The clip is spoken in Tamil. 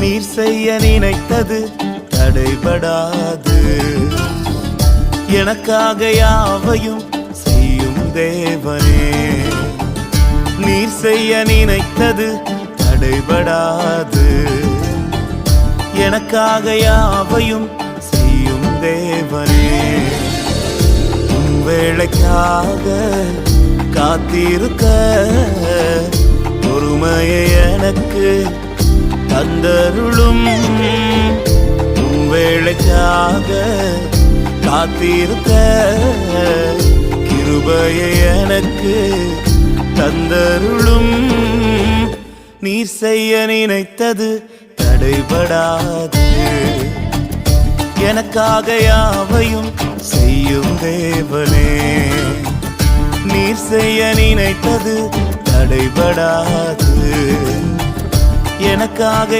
நீர் செய்ய நினைத்தது தடைபடாது. எனக்காக யாவையும் செய்யும் தேவனே. நீர் செய்ய நினைத்தது தடைபடாது. எனக்காக யாவையும் செய்யும் தேவனே. உன் வேளைக்காக காத்திருக்க பொறுமையை எனக்கு தந்தருளும் வேளைக்காக காத்திருத்த கிருபையை எனக்கு தந்தருளும். நீர் செய்ய நினைத்தது தடைபடாது. எனக்காக யாவையும் செய்யும் தேவனே. நீர் செய்ய நினைத்தது தடைபடாது. எனக்காக